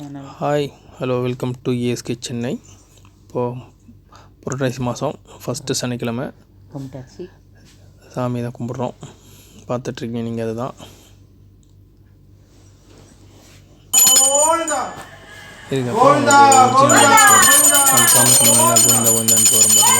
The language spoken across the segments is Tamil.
Channel. Hi hello welcome to ASK Chennai இப்போது புரட்டாசி மாதம் ஃபஸ்ட்டு சனிக்கிழமை. டாக்ஸி சாமி தான் கும்பிட்றோம். பார்த்துட்ருக்கீங்க நீங்கள் அதுதான். நம்ம சாமி கும்பிடுங்க கோவிந்தா கோவிந்தான்ட்டு வரும் பாருங்க.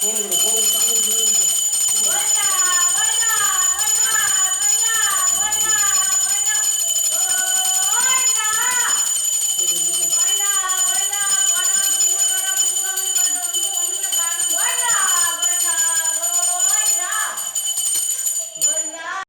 போடுகிறது போடுகிறது